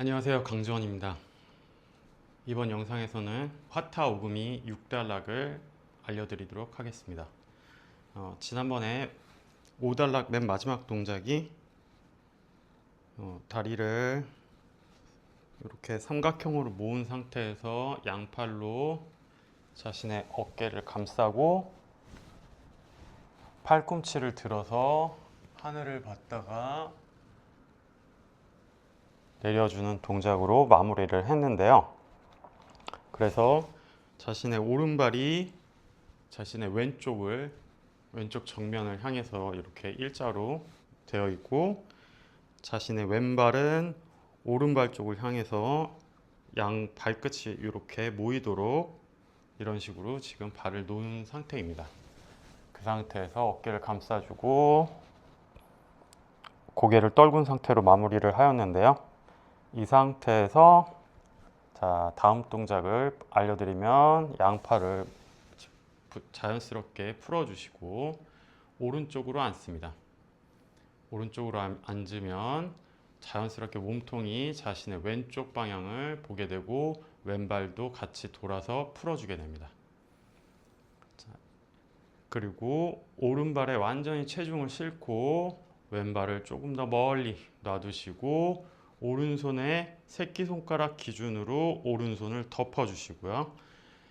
안녕하세요. 강주원입니다. 이번 영상에서는 화타 오금이 6단락을 알려드리도록 하겠습니다. 어, 지난번에 5단락 맨 마지막 동작이 어, 다리를 이렇게 삼각형으로 모은 상태에서 양팔로 자신의 어깨를 감싸고 팔꿈치를 들어서 하늘을 봤다가 내려주는 동작으로 마무리를 했는데요. 그래서 자신의 오른발이 자신의 왼쪽을 왼쪽 정면을 향해서 이렇게 일자로 되어 있고 자신의 왼발은 오른발 쪽을 향해서 양 발끝이 이렇게 모이도록 이런 식으로 지금 발을 놓은 상태입니다. 그 상태에서 어깨를 감싸주고 고개를 떨군 상태로 마무리를 하였는데요. 이 상태에서 자 다음 동작을 알려드리면 양팔을 부- 자연스럽게 풀어주시고 오른쪽으로 앉습니다. 오른쪽으로 앉- 앉으면 자연스럽게 몸통이 자신의 왼쪽 방향을 보게 되고 왼발도 같이 돌아서 풀어주게 됩니다. 자, 그리고 오른발에 완전히 체중을 싣고 왼발을 조금 더 멀리 놔두시고 오른손에 새끼손가락 기준으로 오른손을 덮어주시고요.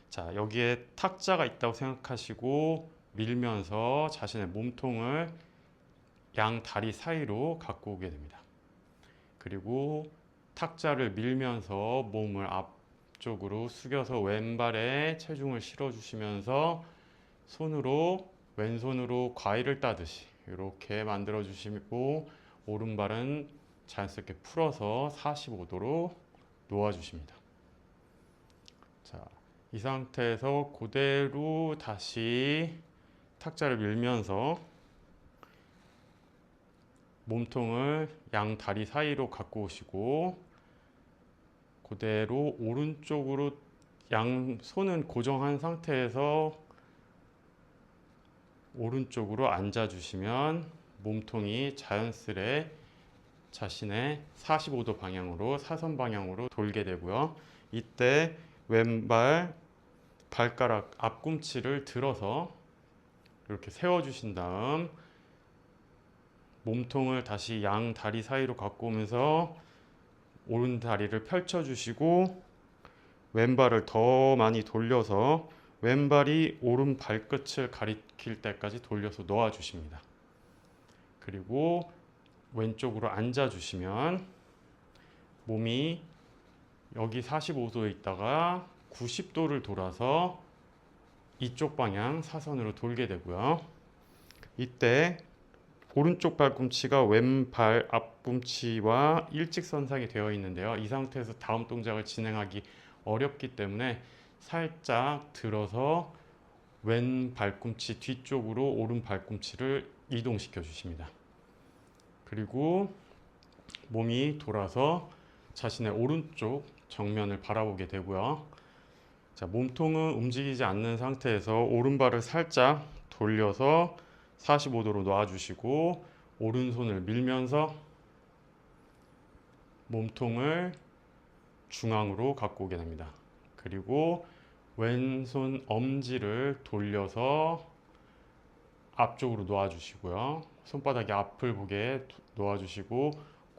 자, 여기에 탁자가 있다고 생각하시고 밀면서 자신의 몸통을 양 다리 사이로 갖고 오게 됩니다. 그리고 탁자를 밀면서 몸을 앞쪽으로 숙여서 왼발에 체중을 실어주시면서 손으로 왼손으로 과일을 따듯이 이렇게 만들어 주시고 오른발은 자연스럽게 풀어서 45도로 놓아 주십니다. 자, 이 상태에서 그대로 다시 탁자를 밀면서 몸통을 양 다리 사이로 갖고 오시고 그대로 오른쪽으로 양 손은 고정한 상태에서 오른쪽으로 앉아 주시면 몸통이 자연스레 자신의 45도 방향으로 사선 방향으로 돌게 되고요. 이때 왼발 발가락 앞꿈치를 들어서 이렇게 세워 주신 다음 몸통을 다시 양 다리 사이로 갖고 오면서 오른 다리를 펼쳐 주시고 왼발을 더 많이 돌려서 왼발이 오른 발끝을 가리킬 때까지 돌려서 놓아 주십니다. 그리고 왼쪽으로 앉아 주시면 몸이 여기 45도에 있다가 90도를 돌아서 이쪽 방향 사선으로 돌게 되고요. 이때 오른쪽 발꿈치가 왼발 앞꿈치와 일직선상이 되어 있는데요. 이 상태에서 다음 동작을 진행하기 어렵기 때문에 살짝 들어서 왼 발꿈치 뒤쪽으로 오른 발꿈치를 이동시켜 주십니다. 그리고 몸이 돌아서 자신의 오른쪽 정면을 바라보게 되고요. 자, 몸통은 움직이지 않는 상태에서 오른발을 살짝 돌려서 45도로 놔주시고 오른손을 밀면서 몸통을 중앙으로 갖고 오게 됩니다. 그리고 왼손 엄지를 돌려서 앞쪽으로 놓아주시고요. 손바닥이 앞을 보게 놓아주시고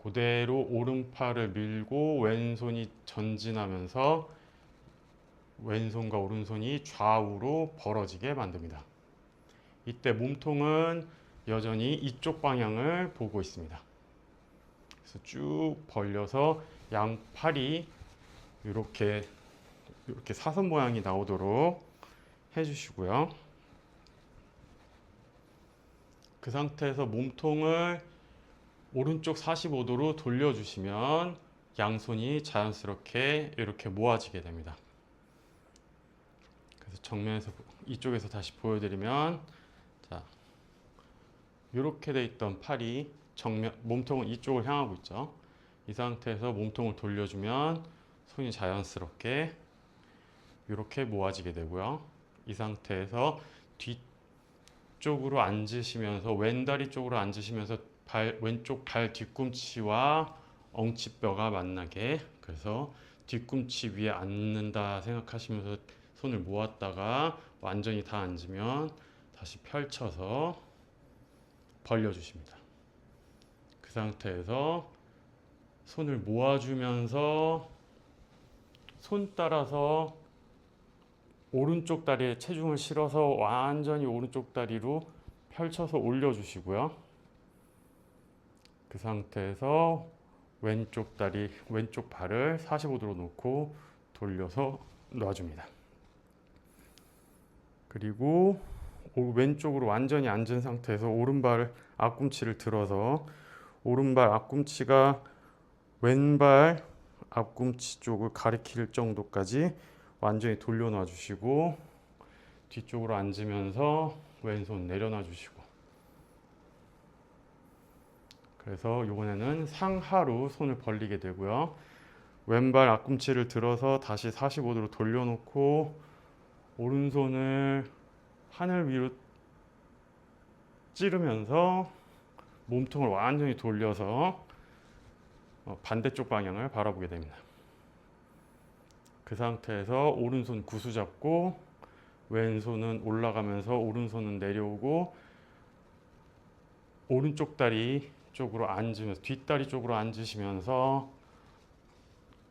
그대로 오른팔을 밀고 왼손이 전진하면서 왼손과 오른손이 좌우로 벌어지게 만듭니다. 이때 몸통은 여전히 이쪽 방향을 보고 있습니다. 그래서 쭉 벌려서 양팔이 이렇게 이렇게 사선 모양이 나오도록 해주시고요. 그 상태에서 몸통을 오른쪽 45도로 돌려주시면 양손이 자연스럽게 이렇게 모아지게 됩니다. 그래서 정면에서 이쪽에서 다시 보여드리면 자 이렇게 돼 있던 팔이 정면 몸통은 이쪽을 향하고 있죠. 이 상태에서 몸통을 돌려주면 손이 자연스럽게 이렇게 모아지게 되고요. 이 상태에서 뒤 쪽으로 앉으시면서 왼다리 쪽으로 앉으시면서 발 왼쪽 발 뒤꿈치와 엉치뼈가 만나게 그래서 뒤꿈치 위에 앉는다 생각하시면서 손을 모았다가 완전히 다 앉으면 다시 펼쳐서 벌려주십니다. 그 상태에서 손을 모아주면서 손 따라서 오른쪽 다리에 체중을 실어서 완전히 오른쪽 다리로 펼쳐서 올려주시고요. 그 상태에서 왼쪽 다리, 왼쪽 발을 45도로 놓고 돌려서 놔줍니다. 그리고 오- 왼쪽으로 완전히 앉은 상태에서 오른발 앞꿈치를 들어서 오른발 앞꿈치가 왼발 앞꿈치 쪽을 가리킬 정도까지 완전히 돌려놔 주시고 뒤쪽으로 앉으면서 왼손 내려놔 주시고 그래서 이번에는 상하로 손을 벌리게 되고요. 왼발 앞꿈치를 들어서 다시 45도로 돌려놓고 오른손을 하늘 위로 찌르면서 몸통을 완전히 돌려서 어, 반대쪽 방향을 바라보게 됩니다. 그 상태에서 오른손 구수 잡고 왼손은 올라가면서 오른손은 내려오고 오른쪽 다리 쪽으로 앉으면서 뒷다리 쪽으로 앉으시면서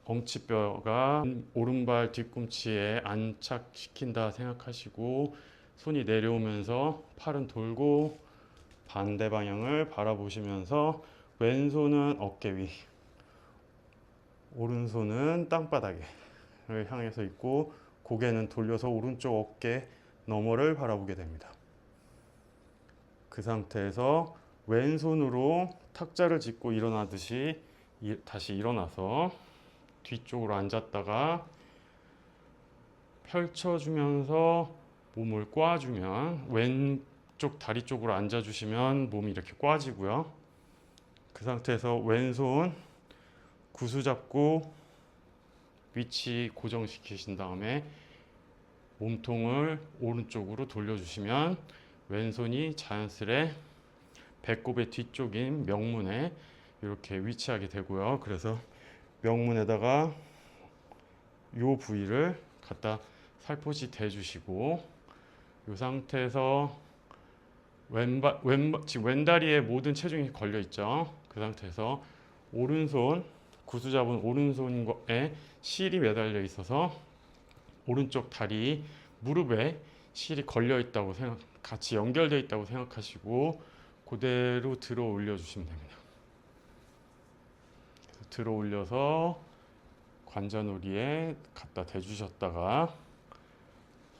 엉치뼈가 오른발 뒤꿈치에 안착시킨다 생각하시고 손이 내려오면서 팔은 돌고 반대 방향을 바라보시면서 왼손은 어깨 위 오른손은 땅바닥 을 향해서 있고 고개는 돌려서 오른쪽 어깨 너머를 바라보게 됩니다. 그 상태에서 왼손으로 탁자를 짚고 일어나듯이 이- 다시 일어나서 뒤쪽으로 앉았다가 펼쳐주면서 몸을 꽈주면 왼쪽 다리 쪽으로 앉아주시면 몸이 이렇게 꽈지고요. 그 상태에서 왼손 구수 잡고 위치 고정시키신 다음에 몸통을 오른쪽으로 돌려주시면 왼손이 자연스레 배꼽의 뒤쪽인 명문에 이렇게 위치하게 되고요. 그래서 명문에다가 요 부위를 갖다 살포시 대주시고 이 상태에서 왼발 왼 지금 왼다리에 모든 체중이 걸려 있죠. 그 상태에서 오른손 구수 잡은 오른손에 실이 매달려 있어서 오른쪽 다리 무릎에 실이 걸려 있다고 생각 같이 연결되어 있다고 생각하시고 그대로 들어 올려 주시면 됩니다. 들어 올려서 관자놀이에 갖다 대주셨다가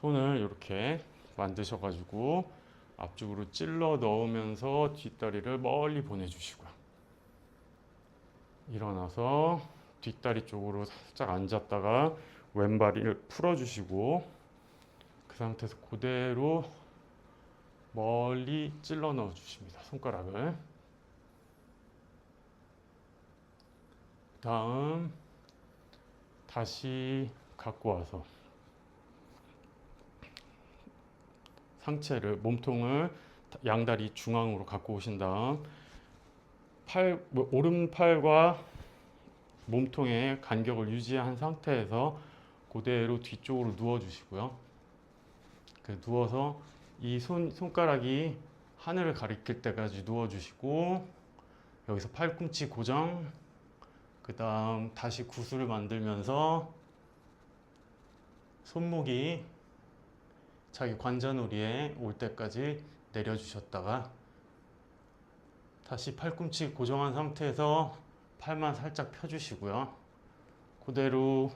손을 이렇게 만드셔 가지고 앞쪽으로 찔러 넣으면서 뒷다리를 멀리 보내주시고요. 일어나서 뒷다리 쪽으로 살짝 앉았다가 왼발을 풀어주시고 그 상태에서 그대로 멀리 찔러 넣어 주십니다. 손가락을. 다음 다시 갖고 와서 상체를 몸통을 양다리 중앙으로 갖고 오신 다음 팔 뭐, 오른팔과 몸통의 간격을 유지한 상태에서 그대로 뒤쪽으로 누워 주시고요. 그 누워서 이 손 손가락이 하늘을 가리킬 때까지 누워 주시고 여기서 팔꿈치 고정 그 다음 다시 구슬을 만들면서 손목이 자기 관자놀이에 올 때까지 내려주셨다가 다시 팔꿈치 고정한 상태에서 팔만 살짝 펴주시고요. 그대로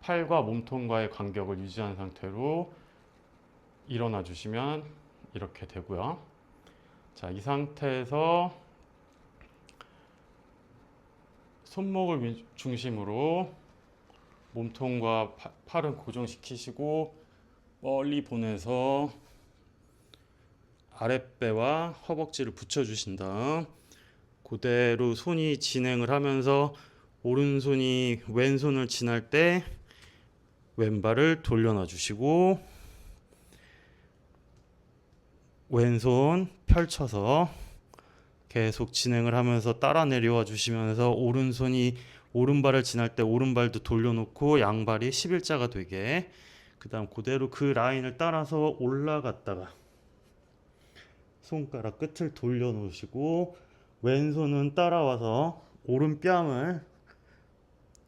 팔과 몸통과의 간격을 유지한 상태로 일어나 주시면 이렇게 되고요. 자, 이 상태에서 손목을 위- 중심으로 몸통과 파- 팔은 고정시키시고 멀리 보내서 아랫배와 허벅지를 붙여주신 다음 그대로 손이 진행을 하면서 오른손이 왼손을 지날 때 왼발을 돌려놔 주시고 왼손 펼쳐서 계속 진행을 하면서 따라 내려와 주시면서 오른손이 오른발을 지날 때 오른발도 돌려놓고 양발이 11자가 되게 그 다음 그대로 그 라인을 따라서 올라갔다가 손가락 끝을 돌려 놓으시고 왼손은 따라와서 오른뺨을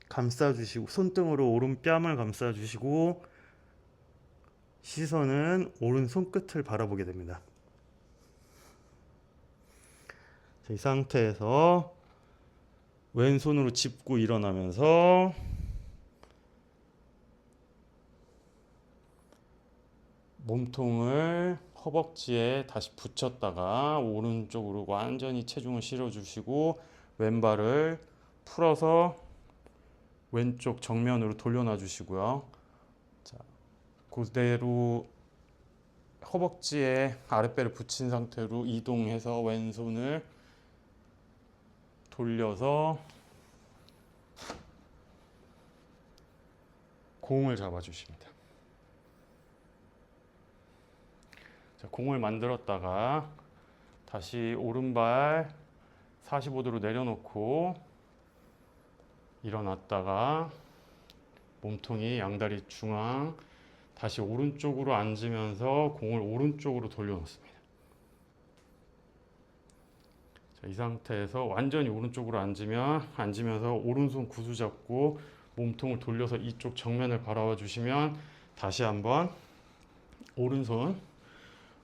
감싸 주시고 손등으로 오른뺨을 감싸 주시고 시선은 오른 손끝을 바라보게 됩니다. 자, 이 상태에서 왼손으로 짚고 일어나면서 몸통을 허벅지에 다시 붙였다가 오른쪽으로 완전히 체중을 실어주시고 왼발을 풀어서 왼쪽 정면으로 돌려놔 주시고요. 자, 그대로 허벅지에 아랫배를 붙인 상태로 이동해서 왼손을 돌려서 공을 잡아 주십니다. 공을 만들었다가 다시 오른발 45도로 내려놓고 일어났다가 몸통이 양다리 중앙 다시 오른쪽으로 앉으면서 공을 오른쪽으로 돌려놓습니다. 자, 이 상태에서 완전히 오른쪽으로 앉으면 앉으면서 오른손 구두 잡고 몸통을 돌려서 이쪽 정면을 바라봐 주시면 다시 한번 오른손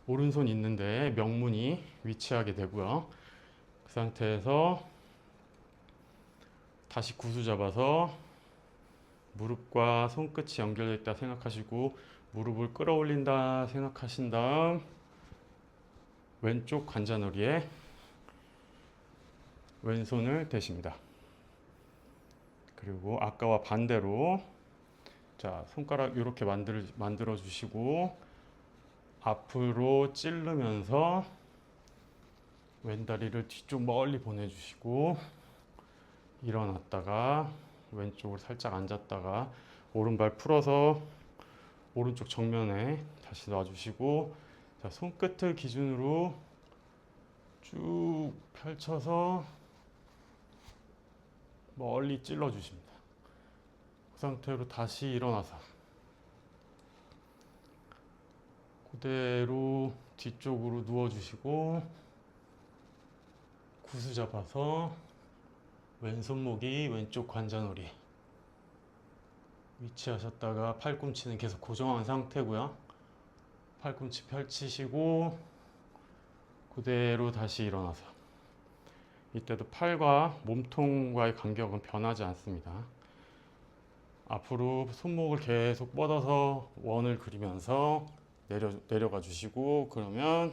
오른손 있는데 명문이 위치하게 되고요. 그 상태에서 다시 구두 잡아서 무릎과 손끝이 연결되어 있다 생각하시고 무릎을 끌어올린다 생각하신 다음 왼쪽 관자놀이에 왼손을 대십니다. 그리고 아까와 반대로 자 손가락 이렇게 만들 만들어 주시고 앞으로 찌르면서 왼다리를 뒤쪽 멀리 보내주시고 일어났다가 왼쪽으로 살짝 앉았다가 오른발 풀어서 오른쪽 정면에 다시 놔주시고 자 손끝을 기준으로 쭉 펼쳐서 멀리 찔러 주십니다. 그 상태로 다시 일어나서 그대로 뒤쪽으로 누워 주시고 구스 잡아서 왼손목이 왼쪽 관자놀이 위치하셨다가 팔꿈치는 계속 고정한 상태고요. 팔꿈치 펼치시고 그대로 다시 일어나서 이때도 팔과 몸통과의 간격은 변하지 않습니다. 앞으로 손목을 계속 뻗어서 원을 그리면서 내려 내려가 주시고 그러면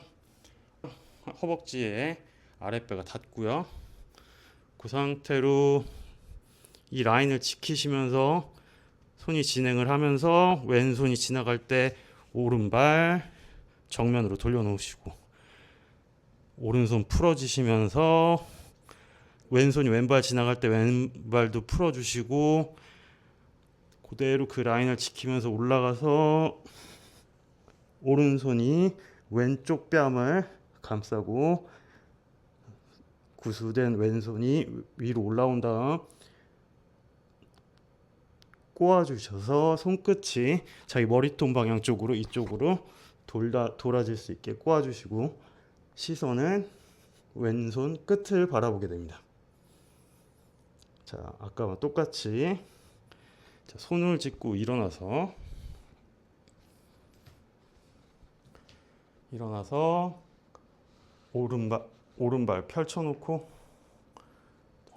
허벅지에 아랫배가 닿고요. 그 상태로 이 라인을 지키시면서 손이 진행을 하면서 왼손이 지나갈 때 오른발 정면으로 돌려놓으시고 오른손 풀어주시면서 왼손이 왼발 지나갈 때 왼발도 풀어주시고 그대로 그 라인을 지키면서 올라가서 오른손이 왼쪽 뺨을 감싸고 구수된 왼손이 위로 올라온 다음 꼬아주셔서 손끝이 자기 머리통 방향 쪽으로 이쪽으로 돌다 돌아질 수 있게 꼬아주시고 시선은 왼손 끝을 바라보게 됩니다. 자, 아까와 똑같이 자, 손을 짚고 일어나서 일어나서 오른발 오른발 펼쳐놓고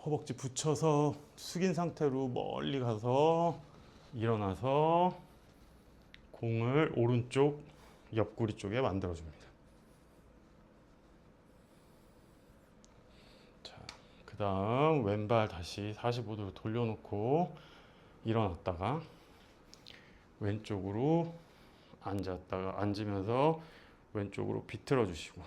허벅지 붙여서 숙인 상태로 멀리 가서 일어나서 공을 오른쪽 옆구리 쪽에 만들어줍니다. 자, 그 다음 왼발 다시 45도로 돌려놓고 일어났다가 왼쪽으로 앉았다가 앉으면서 왼쪽으로 비틀어 주시고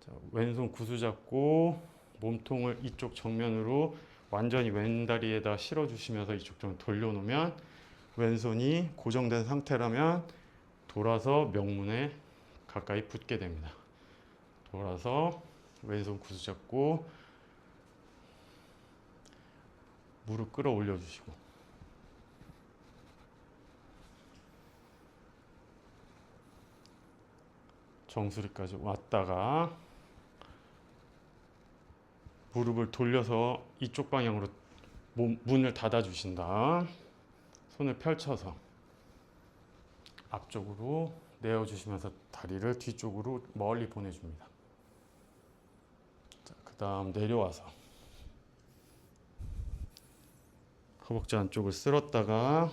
자, 왼손 구두 잡고 몸통을 이쪽 정면으로 완전히 왼다리에다 실어 주시면서 이쪽 좀 돌려놓으면 왼손이 고정된 상태라면 돌아서 명문에 가까이 붙게 됩니다. 돌아서 왼손 구두 잡고 무릎 끌어 올려 주시고 정수리까지 왔다가 무릎을 돌려서 이쪽 방향으로 몸, 문을 닫아 주신다. 손을 펼쳐서 앞쪽으로 내어 주시면서 다리를 뒤쪽으로 멀리 보내 줍니다. 자, 그다음 내려와서 허벅지 안쪽을 쓸었다가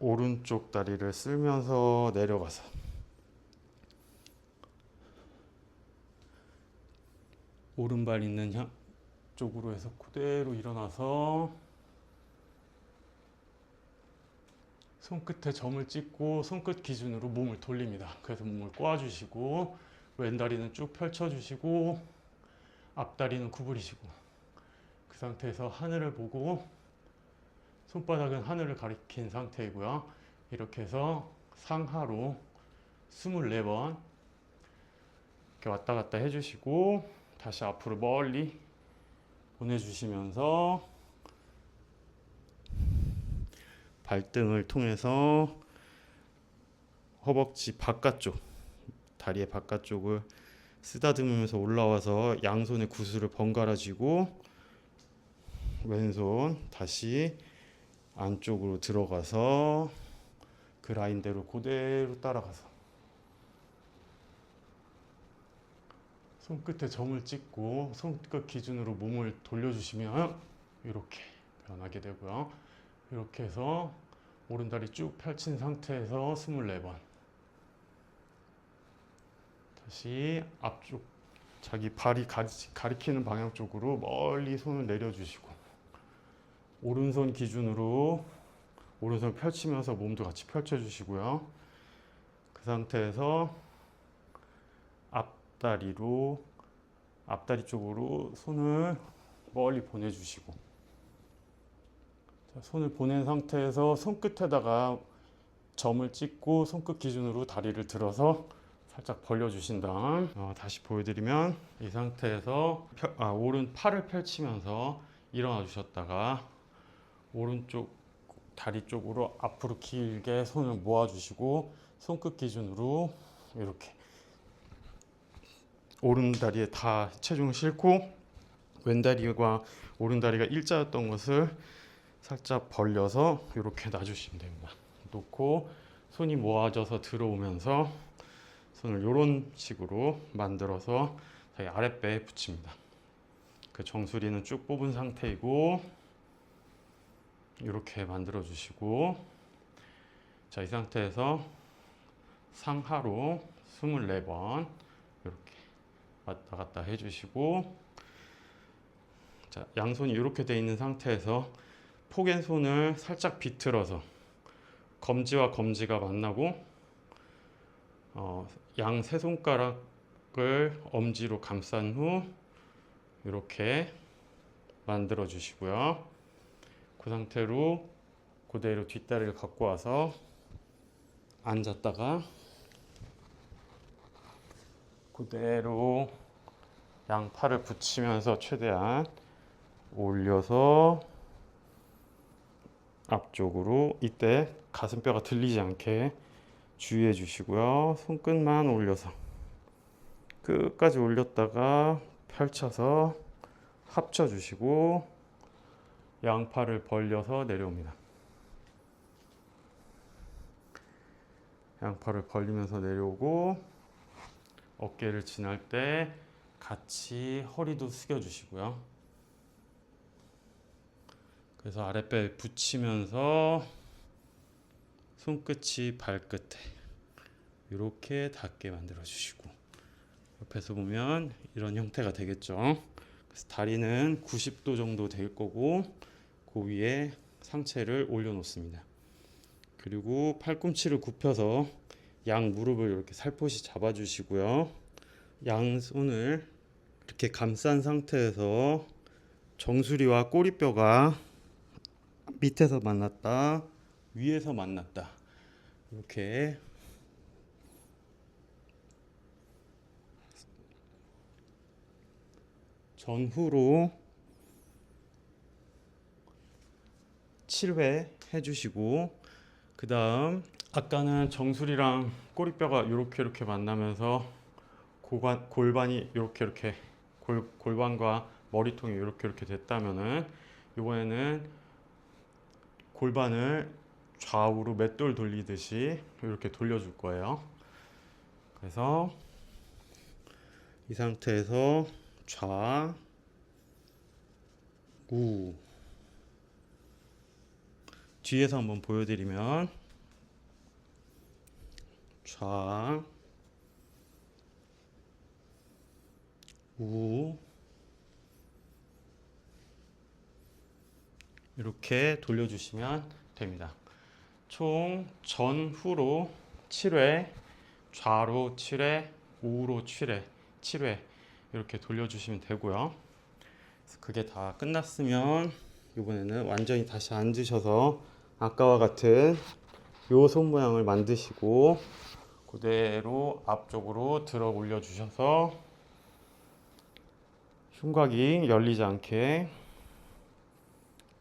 오른쪽 다리를 쓸면서 내려가서 오른발 있는 향 쪽으로 해서 그대로 일어나서 손끝에 점을 찍고 손끝 기준으로 몸을 돌립니다. 그래서 몸을 꼬아주시고 왼다리는 쭉 펼쳐주시고 앞다리는 구부리시고 그 상태에서 하늘을 보고 손바닥은 하늘을 가리킨 상태이고요. 이렇게 해서 상하로 24번 이렇게 왔다 갔다 해주시고 다시 앞으로 멀리 보내주시면서 발등을 통해서 허벅지 바깥쪽, 다리의 바깥쪽을 쓰다듬으면서 올라와서 양손의 구슬을 번갈아 쥐고 왼손 다시 안쪽으로 들어가서 그 라인대로 그대로 따라가서 손끝에 점을 찍고 손끝 기준으로 몸을 돌려주시면 이렇게 변하게 되고요. 이렇게 해서 오른다리 쭉 펼친 상태에서 24번 다시 앞쪽 자기 발이 가리, 가리키는 방향 쪽으로 멀리 손을 내려주시고 오른손 기준으로 오른손 펼치면서 몸도 같이 펼쳐주시고요. 그 상태에서 앞다리로 앞다리 쪽으로 손을 멀리 보내주시고 자, 손을 보낸 상태에서 손끝에다가 점을 찍고 손끝 기준으로 다리를 들어서 살짝 벌려주신 다음 어, 다시 보여드리면 이 상태에서 펴- 아, 오른 팔을 펼치면서 일어나 주셨다가 오른쪽 다리 쪽으로 앞으로 길게 손을 모아주시고 손끝 기준으로 이렇게 오른 다리에 다 체중을 싣고 왼 다리와 오른 다리가 일자였던 것을 살짝 벌려서 이렇게 놔주시면 됩니다. 놓고 손이 모아져서 들어오면서 손을 이런 식으로 만들어서 자기 아랫배에 붙입니다. 그 정수리는 쭉 뽑은 상태이고 이렇게 만들어 주시고 자 이 상태에서 상하로 24번 이렇게 왔다 갔다 해주시고 자 양손이 이렇게 돼 있는 상태에서 포갠 손을 살짝 비틀어서 검지와 검지가 만나고 어, 양 세 손가락을 엄지로 감싼 후 이렇게 만들어 주시고요. 그 상태로 그대로 뒷다리를 갖고 와서 앉았다가 그대로 양 팔을 붙이면서 최대한 올려서 앞쪽으로 이때 가슴뼈가 들리지 않게 주의해 주시고요. 손끝만 올려서 끝까지 올렸다가 펼쳐서 합쳐 주시고 양팔을 벌려서 내려옵니다. 양팔을 벌리면서 내려오고 어깨를 지날 때 같이 허리도 숙여 주시고요. 그래서 아랫배 붙이면서 손끝이 발끝에 이렇게 닿게 만들어 주시고 옆에서 보면 이런 형태가 되겠죠. 그래서 다리는 90도 정도 될 거고 그 위에 상체를 올려놓습니다. 그리고 팔꿈치를 굽혀서 양 무릎을 이렇게 살포시 잡아주시고요. 양 손을 이렇게 감싼 상태에서 정수리와 꼬리뼈가 밑에서 만났다, 위에서 만났다. 이렇게 전후로 7회 해주시고 그 다음 아까는 정수리랑 꼬리뼈가 이렇게 이렇게 만나면서 고관, 골반이 이렇게 이렇게 골, 골반과 머리통이 이렇게 이렇게 됐다면은 이번에는 골반을 좌우로 맷돌 돌리듯이 이렇게 돌려줄 거예요. 그래서 이 상태에서 좌, 우 뒤에서 한번 보여드리면 좌, 우 이렇게 돌려주시면 됩니다. 총 전후로 7회, 좌로 7회, 우로 7회, 7회 이렇게 돌려주시면 되고요. 그게 다 끝났으면 이번에는 완전히 다시 앉으셔서 아까와 같은 요 손 모양을 만드시고 그대로 앞쪽으로 들어 올려 주셔서 흉곽이 열리지 않게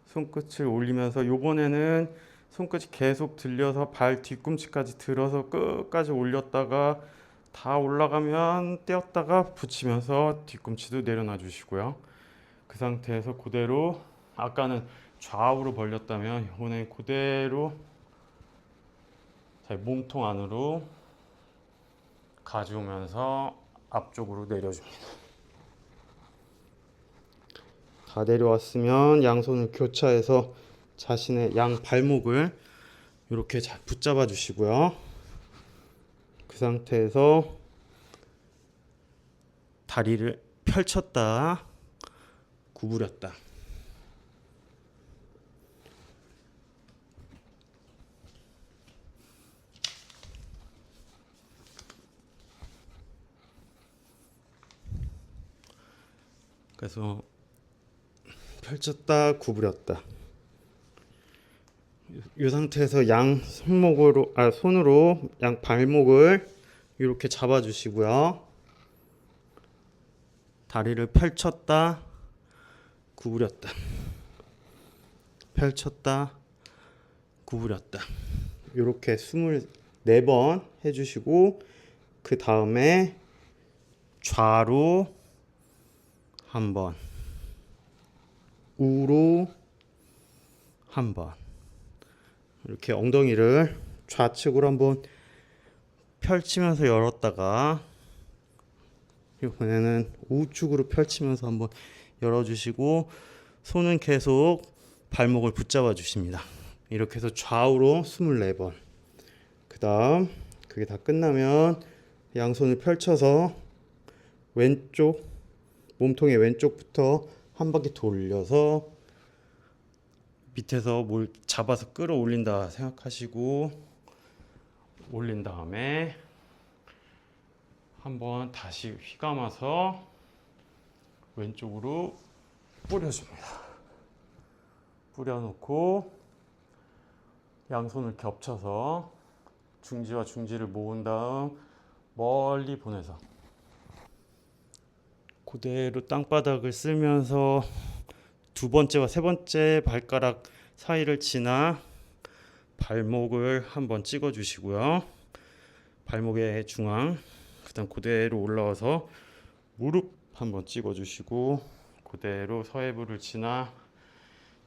손끝을 올리면서 요번에는 손끝이 계속 들려서 발 뒤꿈치까지 들어서 끝까지 올렸다가 다 올라가면 떼었다가 붙이면서 뒤꿈치도 내려놔 주시고요. 그 상태에서 그대로 아까는 좌우로 벌렸다면 이번엔 그대로 자, 몸통 안으로 가져오면서 앞쪽으로 내려줍니다. 다 내려왔으면 양손을 교차해서 자신의 양 발목을 이렇게 잘 붙잡아 주시고요. 그 상태에서 다리를 펼쳤다 구부렸다 그래서 펼쳤다 구부렸다. 이 상태에서 양 손목으로 아 손으로 양 발목을 이렇게 잡아 주시고요. 다리를 펼쳤다 구부렸다. 펼쳤다 구부렸다. 이렇게 24번 해 주시고 그 다음에 좌로 한번. 우로 한번. 이렇게 엉덩이를 좌측으로 한번 펼치면서 열었다가 이번에는 우측으로 펼치면서 한번 열어주시고 손은 계속 발목을 붙잡아 주십니다. 이렇게 해서 좌우로 24번. 그 다음 그게 다 끝나면 양손을 펼쳐서 왼쪽 몸통의 왼쪽부터 한 바퀴 돌려서 밑에서 뭘 잡아서 끌어올린다 생각하시고 올린 다음에 한번 다시 휘감아서 왼쪽으로 뿌려줍니다. 뿌려놓고 양손을 겹쳐서 중지와 중지를 모은 다음 멀리 보내서 그대로 땅바닥을 쓸면서 두 번째와 세 번째 발가락 사이를 지나 발목을 한번 찍어 주시고요. 발목의 중앙 그다음 그대로 올라와서 무릎 한번 찍어 주시고 그대로 서해부를 지나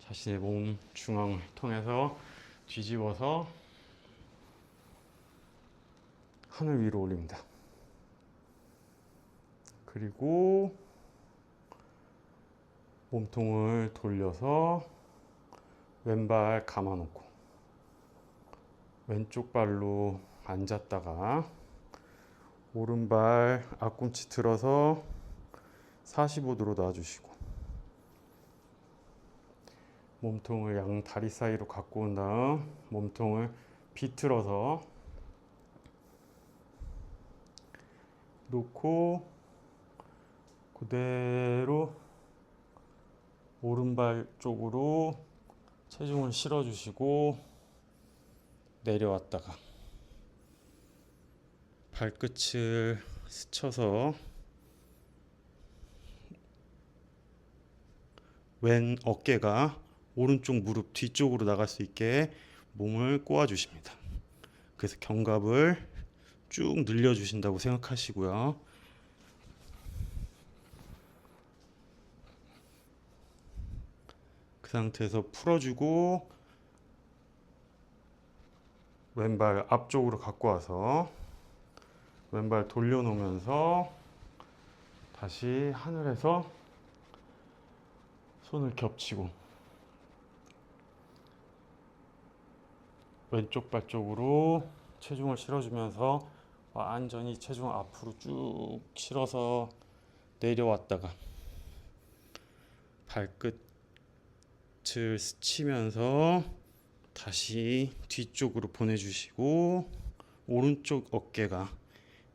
자신의 몸 중앙을 통해서 뒤집어서 하늘 위로 올립니다. 그리고 몸통을 돌려서 왼발 감아놓고 왼쪽 발로 앉았다가 오른발 앞꿈치 들어서 45도로 놔주시고 몸통을 양 다리 사이로 갖고 온 다음 몸통을 비틀어서 놓고 그대로 오른발 쪽으로 체중을 실어 주시고 내려왔다가 발끝을 스쳐서 왼 어깨가 오른쪽 무릎 뒤쪽으로 나갈 수 있게 몸을 꼬아 주십니다. 그래서 견갑을 쭉 늘려 주신다고 생각하시고요. 상태에서 풀어주고 왼발 앞쪽으로 갖고 와서 왼발 돌려놓으면서 다시 하늘에서 손을 겹치고 왼쪽 발 쪽으로 체중을 실어주면서 완전히 체중 앞으로 쭉 실어서 내려왔다가 발끝 을 스치면서 다시 뒤쪽으로 보내주시고 오른쪽 어깨가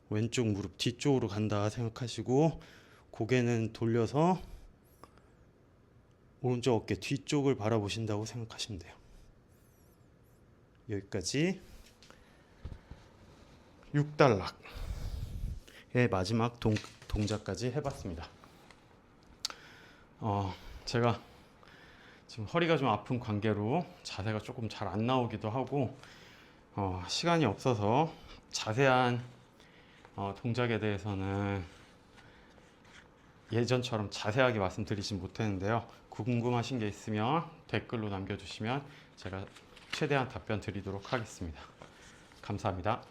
왼쪽 무릎 뒤쪽으로 간다 생각하시고 고개는 돌려서 오른쪽 어깨 뒤쪽을 바라보신다고 생각하시면 돼요. 여기까지 6단락의 마지막 동, 동작까지 해봤습니다. 어, 제가 지금 허리가 좀 아픈 관계로 자세가 조금 잘 안 나오기도 하고 어, 시간이 없어서 자세한 어, 동작에 대해서는 예전처럼 자세하게 말씀드리진 못했는데요. 궁금하신 게 있으면 댓글로 남겨주시면 제가 최대한 답변 드리도록 하겠습니다. 감사합니다.